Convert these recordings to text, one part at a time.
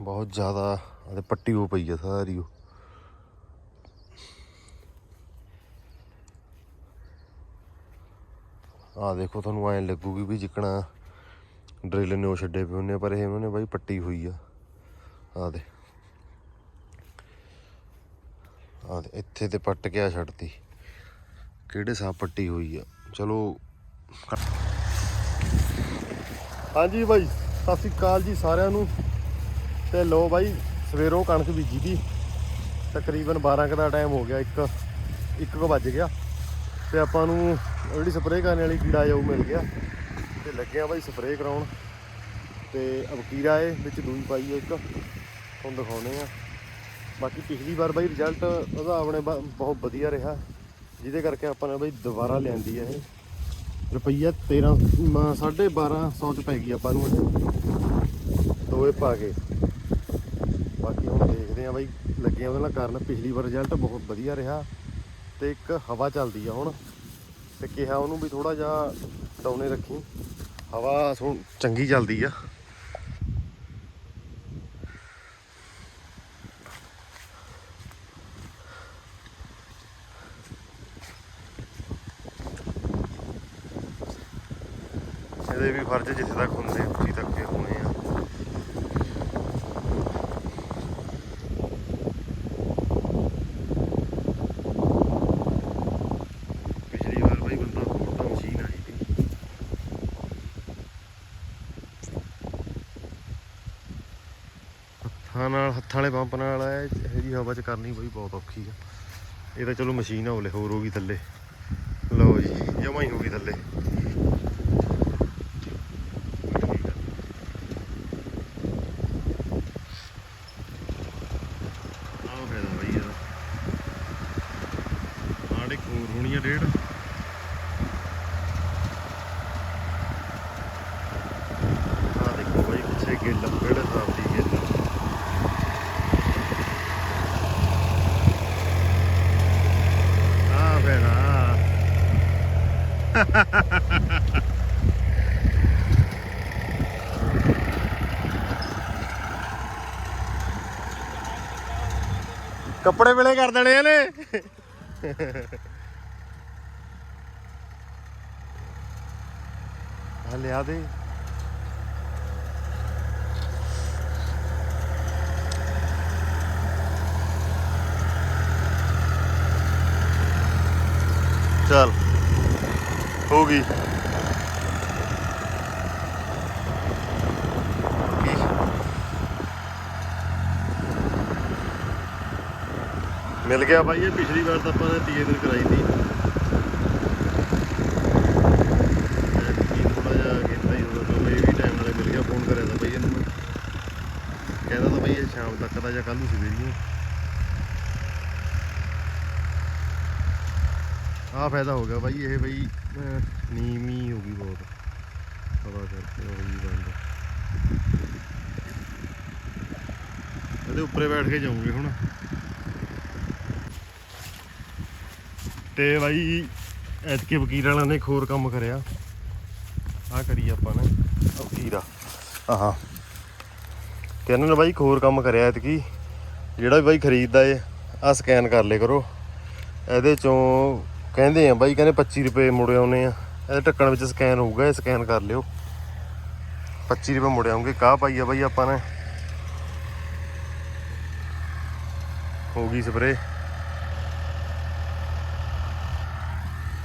ਬਹੁਤ ਜ਼ਿਆਦਾ ਅਤੇ ਪੱਟੀ ਹੋ ਪਈ ਆ ਸਾਰੀ ਉਹ। ਆ ਦੇਖੋ ਤੁਹਾਨੂੰ ਐਂ ਲੱਗੂਗੀ ਵੀ ਜਿੱਕਣਾ ਡਰਿਲ ਨੇ ਉਹ ਛੱਡੇ ਪਏ ਉਹਨੇ ਪਰ ਇਹ ਨੇ ਬਾਈ ਪੱਟੀ ਹੋਈ ਆ। ਆ ਦੇ ਆ ਦੇ ਇੱਥੇ ਤੇ ਪੱਟ ਕੇ ਆ ਛੱਡਤੀ। ਕਿਹੜੇ ਸਾਹ ਪੱਟੀ ਹੋਈ ਆ। ਚਲੋ। ਹਾਂਜੀ ਬਾਈ, ਸਤਿ ਸ੍ਰੀ ਅਕਾਲ ਜੀ ਸਾਰਿਆਂ ਨੂੰ। ਤੇ ਲੋ ਬਾਈ, ਸਵੇਰੋਂ ਕਣਕ ਬੀਜੀ ਦੀ। ਤਕਰੀਬਨ 12 ਕੁ ਦਾ ਟਾਈਮ ਹੋ ਗਿਆ, ਇੱਕ ਇੱਕ ਕੁ ਵੱਜ ਗਿਆ। ਤੇ ਆਪਾਂ ਨੂੰ ਜਿਹੜੀ ਸਪਰੇਅ ਕਰਨ ਵਾਲੀ ਕੀੜਾ ਜਾਊ ਮਿਲ ਗਿਆ। ਤੇ ਲੱਗਿਆ ਬਾਈ ਸਪਰੇਅ ਕਰਾਉਣ। ਤੇ ਅਬਕੀਰਾ ਏ, ਵਿੱਚ ਦੂਈ ਪਾਈ ਏ ਇੱਕ। ਤੁਹਾਨੂੰ ਦਿਖਾਉਨੇ ਆ। ਬਾਕੀ ਪਿਛਲੀ ਵਾਰ ਬਾਈ ਰਿਜ਼ਲਟ ਉਹਦਾ ਆਪਣੇ ਬ- ਬਹੁਤ ਵਧੀਆ ਰਿਹਾ। ਜਿਹਦੇ ਕਰਕੇ ਆਪਾਂ ਨੇ ਬਾਈ ਦੁਬਾਰਾ ਲਿਆਂਦੀ ਹੈ ਇਹ। ਰੁਪਈਆ 13 ਮ- ਸਾਢੇ 1200 ਚ ਪੈ ਗਈ ਆਪਾਂ ਨੂੰ ਇਹ। ਦੋਏ ਪਾ ਕੇ। ਬਾਕੀ ਹੁਣ ਦੇਖਦੇ ਆ ਬਾਈ, ਲੱਗੇ ਉਹਦੇ ਨਾਲ ਕਾਰਨ। ਪਿਛਲੀ ਵਾਰ ਰਿਜ਼ਲਟ ਬਹੁਤ ਵਧੀਆ ਰਿਹਾ ਤੇ ਇੱਕ ਹਵਾ ਚੱਲਦੀ ਆ ਹੁਣ। ਤੇ ਕਿਹਾ ਉਹਨੂੰ ਵੀ ਥੋੜਾ ਜਿਹਾ ਡਾਉਨੇ ਰੱਖੀ। ਹਵਾ ਹੁਣ ਚੰਗੀ ਚੱਲਦੀ ਆ। ਇਹਦੇ ਵੀ ਫਰਜ਼ ਜਿੱਥੇ ਤੱਕ ਹੁੰਦੇ ਉੱਥੇ ਤੱਕ ਹੀ ਹੋਣੇ ਆ ਪਿਛਲੀ ਵਾਰ ਬਾਈ ਬੰਦਾ ਹੋਰ ਤਾਂ ਮਸ਼ੀਨ ਆਈ ਸੀ ਹੱਥਾਂ ਵਾਲੇ ਪੰਪ ਨਾਲ ਇਹ ਜਿਹੀ ਹਵਾ ਚ ਕਰਨੀ ਬਈ ਬਹੁਤ ਔਖੀ ਆ। ਇਹ ਤਾਂ ਚਲੋ ਮਸ਼ੀਨ ਹੋਲੇ ਹੋਰ ਹੋ ਗਈ ਥੱਲੇ। ਲਓ ਜੀ, ਜਮਾ ਹੀ ਹੋ ਗਈ ਥੱਲੇ ਠੀਕ ਆ। ਆਹ ਫਾਇਦਾ ਬਈ ਇਹਦਾ ਆੜੇ ਕੋਰ ਹੋਣੀ ਆ ਡੇਢ ਆ ਦੇਖੋ ਬਈ ਪਿੱਛੇ ਗਿੱਲ ਕਿਹੜੇ ਹਿਸਾਬ ਦੀ ਗਿੱਲ ਆ ਫਾਇਦਾ ਕੱਪੜੇ ਵੇਲੇ ਕਰ ਦੇਣੇ ਇਹਨੇ। ਆ ਲਿਆ ਦੇ ਚੱਲ ਹੋ ਗਈ। ਮਿਲ ਗਿਆ ਬਾਈ, ਇਹ ਪਿਛਲੀ ਵਾਰ ਤਾਂ ਆਪਾਂ ਨੇ ਤੀਏ ਦਿਨ ਕਰਾਈ ਸੀ। ਥੋੜਾ ਜਿਹਾ ਕੀਤਾ ਹੀ ਹੋਣਾ ਤਾਂ ਇਹ ਵੀ ਟਾਈਮ ਨਾਲੇ ਮਿਲ ਗਿਆ ਫੋਨ ਕਰਿਆ ਤਾਂ ਬਾਈ ਇਹਨੂੰ ਮੈਂ। ਕਹਿੰਦਾ ਤਾਂ ਬਾਈ ਇਹ ਸ਼ਾਮ ਤੱਕ ਦਾ ਜਾਂ ਕੱਲ ਨੂੰ ਸਵੇਰੀ ਆ ਫਾਇਦਾ ਹੋ ਗਿਆ ਬਾਈ ਇਹ ਬਈ ਨੀਵੀਂ ਹੋ ਗਈ ਬਹੁਤ। ਹਵਾ ਕਰਕੇ ਹੋ ਗਈ ਬੰਦ। ਇਹਦੇ ਉੱਪਰੇ ਬੈਠ ਕੇ ਜਾਊਂਗੇ ਹੁਣ। ਤੇ ਬਾਈ ਐਤਕੇ ਵਕੀਲ ਵਾਲਿਆਂ ਨੇ ਹੋਰ ਕੰਮ ਕਰਿਆ। ਆ ਕਰੀ ਆਪਾਂ ਨੇ। ਵਕੀਰਾ ਆਹਾਂ। ਤੇ ਇਹਨਾਂ ਨੇ ਬਾਈ ਹੋਰ ਕੰਮ ਕਰਿਆ ਐਤਕੀ। ਜਿਹੜਾ ਵੀ ਬਾਈ ਖਰੀਦਦਾ ਏ ਆ ਸਕੈਨ ਕਰ ਲੇ ਕਰੋ। ਇਹਦੇ ਚੋਂ ਕਹਿੰਦੇ ਆ ਬਾਈ, ਕਹਿੰਦੇ 25 ਰੁਪਏ ਮੁੜ ਆਉਨੇ ਆ। ਇਹਦੇ ਢੱਕਣ ਵਿੱਚ ਸਕੈਨ ਹੋਊਗਾ, ਇਹ ਸਕੈਨ ਕਰ ਲਿਓ। 25 ਰੁਪਏ ਮੁੜ ਆਉਂਗੇ ਕਾਹ ਪਾਈ ਆ ਬਾਈ ਆਪਾਂ ਨੇ? ਹੋ ਗਈ ਸਪਰੇ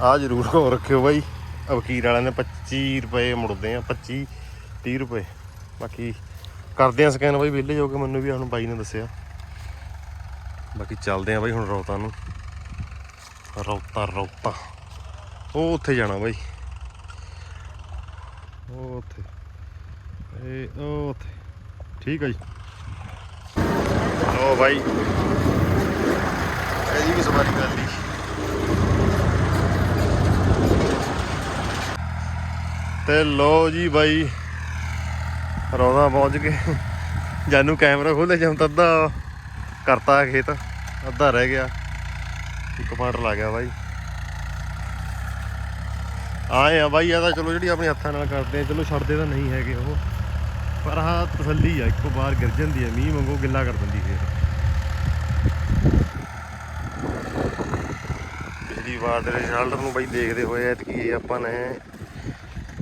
ਆ ਜ਼ਰੂਰ ਕੋ ਰੱਖਿਓ ਬਾਈ। ਵਕੀਲ ਵਾਲਿਆਂ ਨੇ 25 ਰੁਪਏ ਮੁੜਦੇ ਆ 25 30 ਰੁਪਏ। ਬਾਕੀ ਕਰਦੇ ਆ ਸਕੈਨ ਬਾਈ, ਵਿਹਲੇ ਜੋ ਕੇ ਮੈਨੂੰ ਵੀ ਹੁਣ ਬਾਈ ਨੇ ਦੱਸਿਆ। ਬਾਕੀ ਚੱਲਦੇ ਆ ਬਾਈ ਹੁਣ ਰੌਤਾ ਨੂੰ। ਰੌਤਾ ਰੌਤਾ। ਉਹ ਉੱਥੇ ਜਾਣਾ ਬਾਈ। ਉਹ ਉੱਥੇ। ਇਹ ਉਹ ਉੱਥੇ। ਠੀਕ ਆ ਜੀ। ਲੋ ਬਾਈ। ਇਹਦੀ ਵੀ ਸਵਾਰੀ ਕਰ ਲਈ। ਤੇ ਲੋ ਜੀ ਬਾਈ। ਰੌਦਾ ਪਹੁੰਚ ਗਏ ਜਾਨੂੰ ਕੈਮਰਾ ਖੋਲੇ ਜਾਂ ਤਾਂ ਅੱਧਾ ਕਰਤਾ ਖੇਤ। ਅੱਧਾ ਰਹਿ ਗਿਆ। ਇੱਕ ਪਾਰਟ ਲਾ ਗਿਆ ਬਾਈ। ਆਏ ਆ ਬਾਈ ਆ ਤਾਂ ਚਲੋ ਜਿਹੜੀ ਆਪਣੇ ਹੱਥਾਂ ਨਾਲ ਕਰਦੇ ਆ, ਚਲੋ ਛੱਡਦੇ ਤਾਂ ਨਹੀਂ ਹੈਗੇ ਉਹ। ਪਰ ਆਹ ਤਸੱਲੀ ਆ, ਇੱਕੋ ਬਾਹਰ ਗਿਰ ਜਾਂਦੀ ਹੈ ਮੀਂਹ ਵਾਂਗੂ ਗਿੱਲਾ ਕਰ ਦਿੰਦੀ ਫੇਰ ਪਿਛਲੀ ਵਾਰ ਦੇ ਰਿਜ਼ਲਟ ਨੂੰ ਬਾਈ ਦੇਖਦੇ ਹੋਏ ਐਤਕੀ ਆਪਾਂ ਨੇ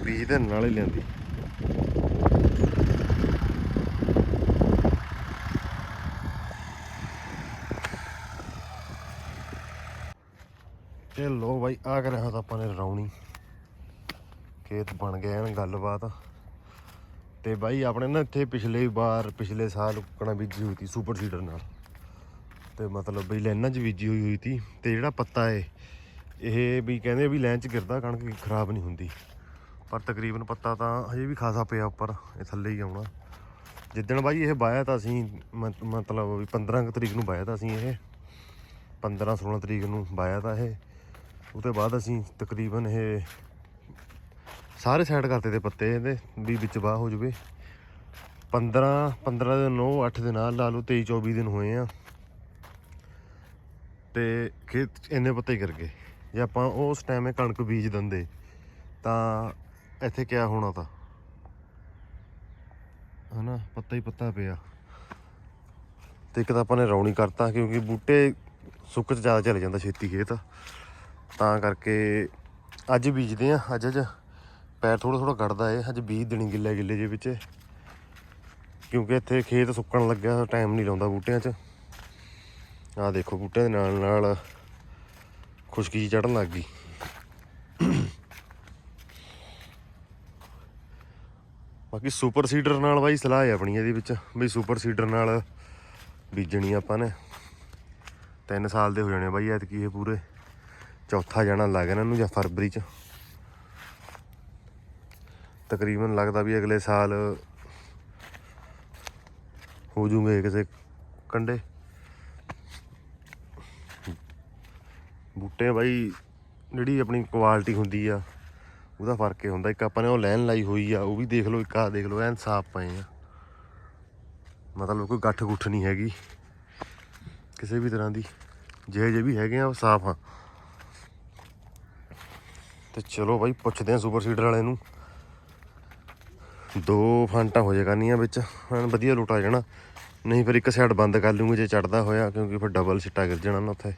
ਬੀਜ ਦੇ ਨਾਲ ਹੀ ਲਿਆਂਦੀ। ਤੇ ਲੋ ਬਾਈ ਆ ਕਰ ਰਿਹਾ ਤਾਂ ਆਪਾਂ ਨੇ ਰੌਣੀ। ਖੇਤ ਬਣ ਗਏ ਹਨ, ਗੱਲਬਾਤ। ਤੇ ਬਾਈ, ਆਪਣੇ ਨਾ ਇੱਥੇ ਪਿਛਲੇ ਵਾਰ, ਪਿਛਲੇ ਸਾਲ ਕਣਾ ਬੀਜੀ ਹੋਈ ਸੀ ਸੁਪਰ ਸੀਡਰ ਨਾਲ। ਤੇ ਮਤਲਬ ਬਈ ਲਾਈਨਾਂ 'ਚ ਬੀਜੀ ਹੋਈ ਹੋਈ ਸੀ ਤੇ ਜਿਹੜਾ ਪੱਤਾ ਏ, ਇਹ ਵੀ ਕਹਿੰਦੇ ਵੀ ਲਾਈਨ 'ਚ ਗਿਰਦਾ, ਕਣਕ ਖਰਾਬ ਨਹੀਂ ਹੁੰਦੀ। ਪਰ ਤਕਰੀਬਨ ਪੱਤਾ ਤਾਂ ਹਜੇ ਵੀ ਖਾਸਾ ਪਿਆ ਉੱਪਰ, ਇਹ ਥੱਲੇ ਹੀ ਆਉਣਾ। ਜਿੱਦਣ ਬਾਈ ਇਹ ਵਾਇਆ ਤਾਂ ਅਸੀਂ ਮ- ਮਤਲਬ ਵੀ 15 ਕੁ ਤਰੀਕ ਨੂੰ ਵਾਇਆ ਤਾਂ ਅਸੀਂ ਇਹ। 15 16 ਤਰੀਕ ਨੂੰ ਵਾਇਆ ਤਾਂ ਇਹ। ਉਹ ਤੋਂ ਬਾਅਦ ਅਸੀਂ ਤਕਰੀਬਨ ਇਹ ਸਾਰੇ ਸਾਈਡ ਕਰਤੇ ਤੇ ਪੱਤੇ ਇਹਦੇ, ਵੀ ਵਿੱਚ ਬਾਹ ਹੋ ਜਵੇ। 15 15 ਦਿਨ ਨੂੰ 8 ਦਿਨ ਨਾਲ ਲਾ ਲਓ 23 24 ਦਿਨ ਹੋਏ ਆ। ਤੇ ਖੇਤ ਇੰਨੇ ਪੱਤੇ ਗਿਰ ਗਏ। ਜੇ ਆਪਾਂ ਉਸ ਟਾਈਮ ਇਹ ਕਣਕ ਬੀਜ ਦਿੰਦੇ, ਤਾਂ ਇੱਥੇ ਕਿਆ ਹੋਣਾ ਤਾਂ? ਹਨਾ, ਪੱਤਾ ਹੀ ਪੱਤਾ ਪਿਆ। ਤੇ ਇੱਕ ਤਾਂ ਆਪਾਂ ਨੇ ਰੌਣੀ ਕਰਤਾ, ਕਿਉਂਕਿ ਬੂਟੇ ਸੁੱਕ 'ਚ ਜ਼ਿਆਦਾ ਚਲੇ ਜਾਂਦਾ ਛੇਤੀ ਖੇਤ। ਤਾਂ ਕਰਕੇ ਅੱਜ ਬੀਜਦੇ ਆ, ਅੱਜ ਅੱਜ ਪੈਰ ਥੋੜਾ ਥੋੜਾ ਕੱਢਦਾ ਏ, ਅੱਜ ਬੀਜ ਦੇਣੀ ਗਿੱਲੇ ਗਿੱਲੇ ਜੇ ਵਿੱਚ। ਕਿਉਂਕਿ ਇੱਥੇ ਖੇਤ ਸੁੱਕਣ ਲੱਗਿਆ, ਟਾਈਮ ਨਹੀਂ ਲਾਉਂਦਾ ਬੂਟਿਆਂ 'ਚ। ਆਹ ਦੇਖੋ ਬੂਟਿਆਂ ਦੇ ਨਾਲ ਨਾਲ ਖੁਸ਼ਕੀ ਚੜਨ ਲੱਗ ਗਈ। ਬਾਕੀ ਸੁਪਰ ਸੀਡਰ ਨਾਲ ਬਾਈ ਸਲਾਹ ਹੈ ਆਪਣੀ ਇਹਦੇ ਵਿੱਚ, ਵੀ ਸੁਪਰ ਸੀਡਰ ਨਾਲ ਬੀਜਣੀ ਆਪਾਂ ਨੇ। 3 ਸਾਲ ਦੇ ਹੋ ਜਾਣੇ ਬਾਈ, ਐਤਕੀ ਇਹ ਪੂਰੇ। ਚੌਥਾ ਜਾਣਾ ਲੱਗ ਇਹਨਾਂ ਨੂੰ ਜਾਂ ਫਰਵਰੀ ਚ। ਤਕਰੀਬਨ ਲੱਗਦਾ ਵੀ ਅਗਲੇ ਸਾਲ ਹੋ ਜੂਗੇ ਕਿਸੇ ਕੰਡੇ। ਬੂਟੇ ਬਾਈ, ਜਿਹੜੀ ਆਪਣੀ ਕੁਆਲਿਟੀ ਹੁੰਦੀ ਆ, ਉਹਦਾ ਫ਼ਰਕ ਇਹ ਹੁੰਦਾ, ਇੱਕ ਆਪਾਂ ਨੇ ਉਹ ਲਾਈਨ ਲਾਈ ਹੋਈ ਆ, ਉਹ ਵੀ ਦੇਖ ਲਓ, ਇੱਕ ਆ ਦੇਖ ਲਓ, ਐਨ ਸਾਫ਼ ਪਏ ਆ। ਮਤਲਬ ਕੋਈ ਗੱਠ ਗੁੱਠ ਨਹੀਂ ਹੈਗੀ, ਕਿਸੇ ਵੀ ਤਰ੍ਹਾਂ ਦੀ, ਜਿਹੇ ਜੇ ਵੀ ਹੈਗੇ ਆ, ਉਹ ਸਾਫ਼ ਆ। ਤੇ ਚਲੋ ਬਾਈ, ਪੁੱਛਦੇ ਆ ਸੁਪਰ ਸੀਡਰ ਵਾਲੇ ਨੂੰ। ਦੋ ਫਾਂਟਾਂ ਹੋ ਜਾਏ ਕਰਨੀਆਂ ਵਿੱਚ, ਐਨ ਵਧੀਆ ਲੁੱਟ ਆ ਜਾਣਾ। ਨਹੀਂ ਫਿਰ ਇੱਕ ਸਾਈਡ ਬੰਦ ਕਰ ਲੂੰਗੇ ਜੇ ਚੜਦਾ ਹੋਇਆ, ਕਿਉਂਕਿ ਫਿਰ ਡਬਲ ਸਿੱਟਾ ਗਿਰ ਜਾਣਾ ਨਾ ਉੱਥੇ।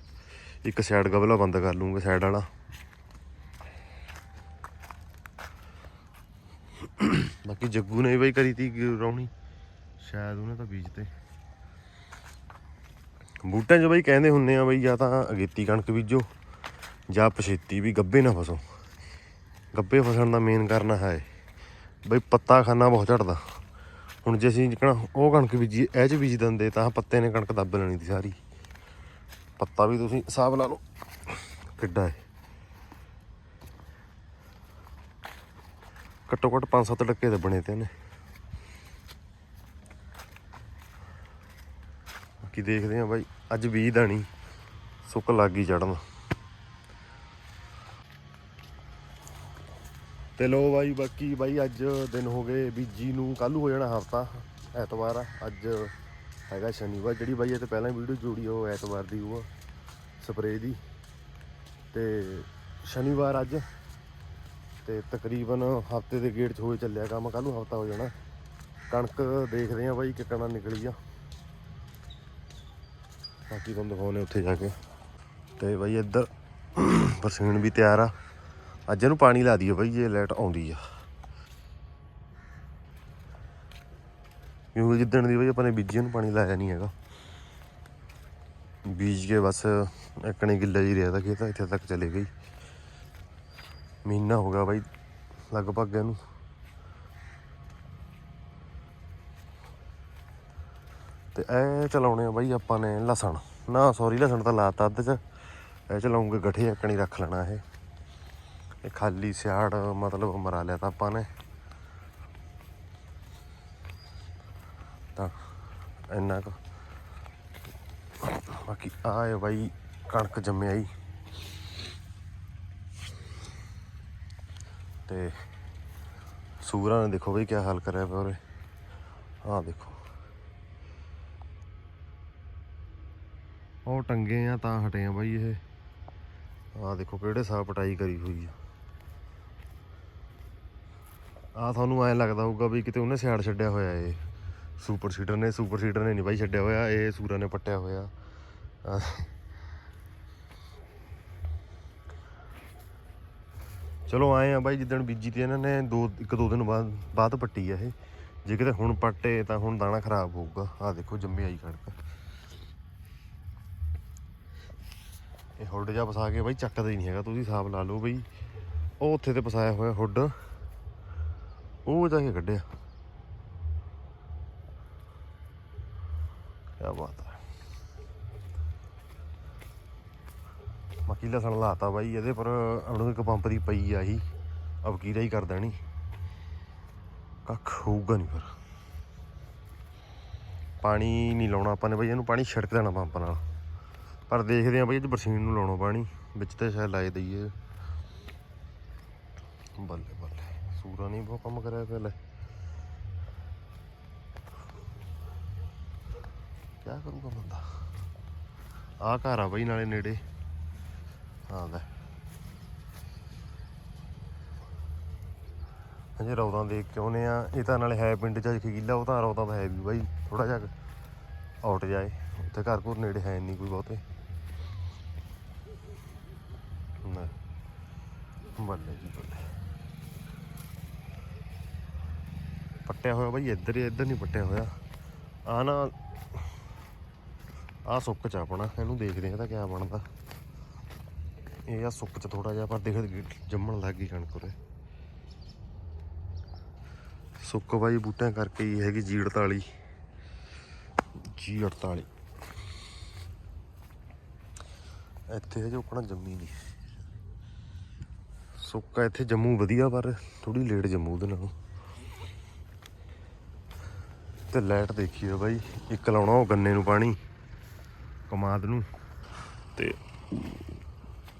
ਇੱਕ ਸਾਈਡ ਗਬਲਾ ਬੰਦ ਕਰ ਲੂੰਗੇ ਸਾਈਡ ਵਾਲਾ। ਬਾਕੀ ਜੱਗੂ ਨੇ ਬਈ ਕਰੀ ਤੀ ਰੌਣੀ, ਸ਼ਾਇਦ ਉਹਨੇ ਤਾਂ ਬੀਜਤੇ ਬੂਟਿਆਂ 'ਚ ਬਈ ਕਹਿੰਦੇ ਹੁੰਨੇ ਆ ਬਈ, ਜਾਂ ਤਾਂ ਅਗੇਤੀ ਕਣਕ ਬੀਜੋ, ਜਾਂ ਪਛੇਤੀ ਵੀ ਗੱਬੇ ਨਾ ਫਸੋ। ਗੱਬੇ ਫਸਣ ਦਾ ਮੇਨ ਕਾਰਨ ਹੈ। ਬਈ ਪੱਤਾ ਖਾਨਾ ਬਹੁਤ ਝੜਦਾ ਹੁਣ ਜੇ ਅਸੀਂ ਕਹਣਾ ਉਹ ਕਣਕ ਬੀਜੀ, ਇਹ 'ਚ ਬੀਜ ਦਿੰਦੇ, ਤਾਂ ਪੱਤੇ ਨੇ ਕਣਕ ਦੱਬ ਲੈਣੀ ਸੀ ਸਾਰੀ। ਪੱਤਾ ਵੀ ਤੁਸੀਂ ਹਿਸਾਬ ਲਾ ਲਓ ਕਿੱਡਾ ਹੈ। ਘੱਟੋ ਘੱਟ 5-7 ਟੱਕੇ ਦੱਬਣੇ ਤੇ ਨੇ। ਬਾਕੀ ਦੇਖਦੇ ਆ ਬਾਈ, ਅੱਜ ਬੀਜ ਦਾਣੀ ਸੁੱਕ ਲੱਗ ਗਈ ਚੜਨ ਤੇ ਲੋ ਬਾਈ, ਬਾਕੀ ਬਾਈ ਅੱਜ ਦਿਨ ਹੋ ਗਏ, ਬੀਜੀ ਨੂੰ ਕੱਲ੍ਹ ਹੋ ਜਾਣਾ ਹਫਤਾ, ਐਤਵਾਰ ਆ। ਅੱਜ ਹੈਗਾ ਸ਼ਨੀਵਾਰ, ਜਿਹੜੀ ਬਾਈ ਇਹ ਤੇ ਪਹਿਲਾਂ ਵੀਡੀਓ ਜੋੜੀ ਉਹ ਐਤਵਾਰ ਦੀ ਉਹ ਸਪਰੇਅ ਦੀ। ਤੇ ਸ਼ਨੀਵਾਰ ਅੱਜ, ਤੇ ਤਕਰੀਬਨ ਹਫ਼ਤੇ ਦੇ ਗੇੜ 'ਚ ਹੋਏ ਚੱਲਿਆ ਕੰਮ ਕੱਲ ਨੂੰ ਹਫਤਾ ਹੋ ਜਾਣਾ। ਕਣਕ ਦੇਖਦੇ ਆ ਬਾਈ ਕਿੱਕਣਾ ਨਿਕਲੀ ਆ। ਬਾਕੀ ਤੁਹਾਨੂੰ ਦਿਖਾਉਣੇ ਉੱਥੇ ਜਾ ਕੇ। ਤੇ ਬਾਈ ਇੱਧਰ ਪਰਸੀਨ ਵੀ ਤਿਆਰ ਆ। ਅੱਜ ਇਹਨੂੰ ਪਾਣੀ ਲਾ ਦਈਏ ਬਾਈ, ਜੇ ਲਾਈਟ ਆਉਂਦੀ ਆ। ਕਿਉਂਕਿ ਜਿੱਦਣ ਦੀ ਬਾਈ ਆਪਾਂ ਨੇ ਬੀਜੀ ਨੂੰ ਪਾਣੀ ਲਾਇਆ ਨਹੀਂ ਹੈਗਾ। ਬੀਜ ਕੇ ਬਸ ਇੱਕਣੇ ਗਿੱਲਾ ਜੀ ਰਿਹਾ ਤਾਂ ਖੇਤ, ਇੱਥੇ ਤੱਕ ਚਲੇ ਗਈ। ਮਹੀਨਾ ਹੋ ਗਿਆ ਬਾਈ, ਲਗਭਗ ਇਹਨੂੰ। ਤੇ ਇਹ ਚਲਾਉਣੇ ਆ ਬਾਈ ਆਪਾਂ ਨੇ ਲਸਣ। ਨਾ ਸੌਰੀ ਲਸਣ ਤਾਂ ਲਾਤਾ ਅੱਧ ਚ। ਇਹ ਚਲਾਉਂਗੇ ਗਠੇ ਇੱਕਣੀ ਰੱਖ ਲੈਣਾ ਇਹ। ਇਹ ਖਾਲੀ ਸਿਆੜ, ਮਤਲਬ ਮਰਾ ਲਿਆ ਤਾਂ ਆਪਾਂ ਨੇ। ਤਾਂ ਇੰਨਾ ਕੁ। ਬਾਕੀ ਆਹ ਬਾਈ, ਕਣਕ ਜੰਮਿਆ ਹੀ ਤੇ ਸੂਰਾਂ ਨੇ ਦੇਖੋ ਬਈ ਕਿਆ ਹਾਲ ਕਰਿਆ ਪਿਆ ਉਰੇ। ਆਹ ਦੇਖੋ। ਉਹ ਟੰਗੇ ਆ ਤਾਂ ਹਟੇ ਆ ਬਾਈ ਇਹ। ਆਹ ਦੇਖੋ ਕਿਹੜੇ ਸਾਹ ਪਟਾਈ ਕਰੀ ਹੋਈ ਆ। ਆ ਤੁਹਾਨੂੰ ਐਂ ਲੱਗਦਾ ਹੋਊਗਾ ਵੀ ਕਿਤੇ ਉਹਨੇ ਸਿਆੜ ਛੱਡਿਆ ਹੋਇਆ ਏ ਸੁਪਰ ਸੀਡਰ ਨੇ ਸੁਪਰ ਸੀਡਰ ਨੇ ਨਹੀਂ ਬਾਈ ਛੱਡਿਆ ਹੋਇਆ, ਇਹ ਸੂਰਾ ਨੇ ਪੱਟਿਆ ਹੋਇਆ। ਚਲੋ ਆਏ ਆ ਬਾਈ, ਜਿੱਦਣ ਬੀਜੀ ਤੇ ਇਹਨਾਂ ਨੇ ਦੋ, ਇੱਕ ਦੋ ਦਿਨ ਬਾਅਦ ਬਾਅਦ ਪੱਟੀ ਆ ਇਹ। ਜੇ ਕਿਤੇ ਹੁਣ ਪੱਟੇ ਤਾਂ ਹੁਣ ਦਾਣਾ ਖਰਾਬ ਹੋਊਗਾ। ਆਹ ਦੇਖੋ, ਜੰਮੇ ਆਈ ਕਣਕ। ਇਹ ਹੁੱਡ ਜਾ ਫਸਾ ਕੇ ਬਾਈ, ਚੱਕਦਾ ਹੀ ਨਹੀਂ ਹੈਗਾ, ਤੁਸੀਂ ਹਿਸਾਬ ਲਾ ਲਓ ਬਈ। ਉਹ ਉੱਥੇ ਤੇ ਫਸਾਇਆ ਹੋਇਆ ਹੁੱਡ। ਉਹ ਜਾ ਕੇ ਕੱਢਿਆ। ਕੀ ਬਾਤ ਹੈ। ਮੱਕੀ ਲਸਣ ਲਾਤਾ ਬਾਈ ਇਹਦੇ, ਪਰ ਅਣੂ ਇੱਕ ਪੰਪ ਦੀ ਪਈ ਆ ਹੀ ਅਬਕੀਰਾ ਹੀ ਕਰ ਦੇਣੀ। ਕੱਖ ਹੋਊਗਾ ਨਹੀਂ ਫਿਰ। ਪਾਣੀ ਨਹੀਂ ਲਾਉਣਾ ਆਪਾਂ ਨੇ ਬਈ, ਇਹਨੂੰ ਪਾਣੀ ਛਿੜਕ ਦੇਣਾ ਪੰਪ ਨਾਲ। ਪਰ ਦੇਖਦੇ ਆ ਬਈ, ਇਹ ਬਰਸੀਨ ਨੂੰ ਲਾਉਣਾ ਪਾਣੀ। ਵਿੱਚ ਤੇ ਸ਼ਾਇਦ ਲਾਏ ਦਈਏ। ਬੱਲੇ ਬੱਲੇ। ਸੂਰਾ ਨਹੀਂ ਬਹੁਤ ਕੰਮ ਕਰਿਆ ਪਹਿਲੇ। ਲੈ ਕਿਆ ਕਰੂਗਾ ਬੰਦਾ? ਆਹ ਘਰ ਆ ਬਾਈ ਨਾਲੇ ਨੇੜੇ। ਹਾਂ ਲੈ। ਅਜੇ ਰੌਦਾਂ ਦੇਖ ਕੇ ਆਉਨੇ ਆ ਇਹ ਤਾਂ ਨਾਲੇ ਹੈ ਪਿੰਡ ਚ ਖਗੀਲਾ, ਉਹ ਤਾਂ ਰੌਦਾਂ ਤਾਂ ਹੈ ਵੀ ਬਾਈ ਥੋੜਾ ਜਿਹਾ ਆਊਟ ਜਾਏ। ਉੱਥੇ ਘਰ ਘਰ ਨੇੜੇ ਹੈ ਨਹੀਂ ਕੋਈ ਬਹੁਤੇ। ਨਾ ਬੱਲੇ ਜੀ ਬੱਲੇ। ਪੱਟਿਆ ਹੋਇਆ ਬਾਈ, ਇੱਧਰ ਹੀ ਇੱਧਰ ਨਹੀਂ ਪੱਟਿਆ ਹੋਇਆ। ਆ ਨਾ ਆ ਸੁੱਕ ਚ ਆਪਣਾ, ਇਹਨੂੰ ਦੇਖਦੇ ਆ ਇਹਦਾ ਕਿਆ ਬਣਦਾ। ਇਹ ਆ ਸੁੱਕ ਚ ਥੋੜਾ ਜਿਹਾ, ਪਰ ਦੇਖ ਜੰਮਣ ਲੱਗ ਗਈ ਕਣਕ ਉਰੇ। ਸੁੱਕ ਬਾਈ ਬੂਟਿਆਂ ਕਰਕੇ ਹੀ ਹੈਗੀ ਜੀ 48 ਜੀ 48 ਇੱਥੇ ਜੋ ਕਣਾ ਜੰਮੀ ਨਹੀਂ। ਸੁੱਕਾ ਇੱਥੇ ਜੰਮੂ ਵਧੀਆ, ਪਰ ਥੋੜੀ ਲੇਟ ਜੰਮੂ ਉਹਦੇ ਨਾਲੋਂ। ਤੇ ਲਾਈਟ ਦੇਖੀਓ ਬਾਈ, ਇੱਕ ਲਾਉਣਾ ਉਹ ਗੰਨੇ ਨੂੰ ਪਾਣੀ, ਕਮਾਦ ਨੂੰ ਤੇ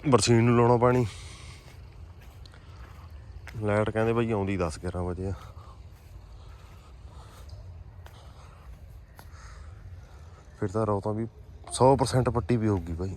ਬਰਸੀਨ ਨੂੰ ਲਾਉਣਾ ਪਾਣੀ। ਲਾਈਟ ਕਹਿੰਦੇ ਬਾਈ ਆਉਂਦੀ 10 11 ਵਜੇ ਆ। ਫਿਰ ਤਾਂ ਰੌਤਾਂ ਵੀ 100% ਪੱਟੀ ਵੀ ਹੋਊਗੀ ਬਾਈ।